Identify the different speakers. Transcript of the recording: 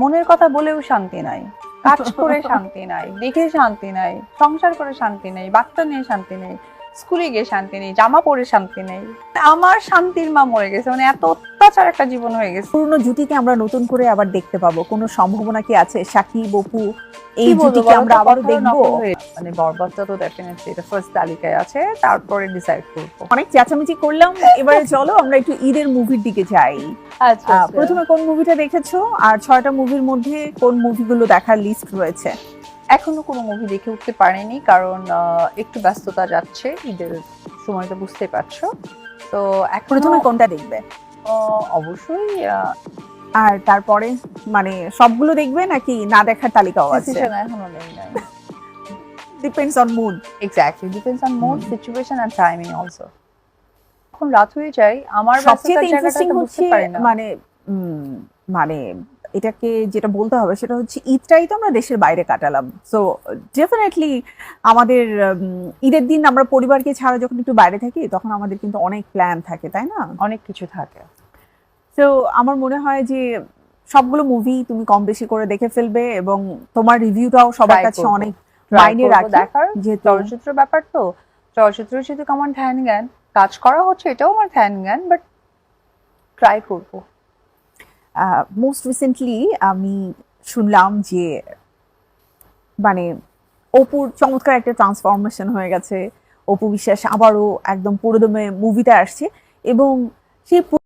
Speaker 1: মনের কথা বলেও শান্তি নাই। কাজ করে শান্তি নাই, দেখে শান্তি নাই, সংসার করে শান্তি নেই, বাচ্চা নিয়ে শান্তি নেই। স্কুলে গিয়ে শান্তি নেই জামা পরে শান্তি নেই। আমার শান্তির মা মরে গেছে মানে এত অত্যাচার একটা জীবন হয়ে গেছে।
Speaker 2: পুরনো জুটিকে আমরা নতুন করে আবার দেখতে পাবো। কোনো সম্ভাবনা কি আছে? সাকিব অপু এই জুটিকে আমরা আবারও দেখব?
Speaker 1: মানে বরবাদটা তো ডেফিনেটলি এটা ফার্স্ট তালিকায় আছে তারপরে ডিসাইড করব।
Speaker 2: অনেক চেঁচামেচি করলাম এবারে চলো আমরা একটু ঈদের মুভির দিকে যাই।
Speaker 1: আচ্ছা
Speaker 2: প্রথমে কোন মুভিটা দেখেছ? আর ছয়টা মুভির মধ্যে কোন মুভিগুলো দেখার লিস্ট রয়েছে?
Speaker 1: এখনও কোনো মুভি দেখে উঠতে পারেনি কারণ একটু ব্যস্ততা যাচ্ছে ঈদের সময়টা বুঝতে পারছ। তো এখন
Speaker 2: প্রথমে কোনটা দেখবে?
Speaker 1: অবশ্যই
Speaker 2: আর তারপরে মানে সবগুলো দেখবে নাকি না দেখার তালিকাও আছে?
Speaker 1: এখনও নেই
Speaker 2: depends on mood
Speaker 1: exactly depends on mood. Situation and timing also এখন রাত হয়ে যায় আমার
Speaker 2: সবচেয়ে ইন্টারেস্টিং হচ্ছে মানে মানে এটাকে যেটা বলতে হবে সেটা হচ্ছে ঈদটাই তো আমরা দেশের বাইরে কাটালাম। সো ডেফিনেটলি আমাদের ঈদের দিন আমরা পরিবারকে ছাড়া যখন একটু বাইরে থাকি তখন আমাদের কিন্তু অনেক প্ল্যান থাকে তাই না?
Speaker 1: অনেক কিছু থাকে।
Speaker 2: তো আমার মনে হয় যে সবগুলো মুভি তুমি কম বেশি করে দেখে ফেলবে এবং তোমার রিভিউটাও সবার কাছে অনেক মাইনে
Speaker 1: করব
Speaker 2: রাখে
Speaker 1: দেখার।
Speaker 2: যেহেতু
Speaker 1: চলচ্চিত্র ব্যাপার তো। চলচ্চিত্র যেহেতু আমার ধ্যান জ্ঞান কাজ করা হচ্ছে এটাও আমার ধ্যান জ্ঞান বাট ট্রাই করব।
Speaker 2: মোস্ট রিসেন্টলি আমি শুনলাম যে মানে অপুর চমৎকার একটা ট্রান্সফরমেশন হয়ে গেছে। অপু বিশ্বাস আবারও একদম পুরোদমে মুভিতে আসছে এবং সেই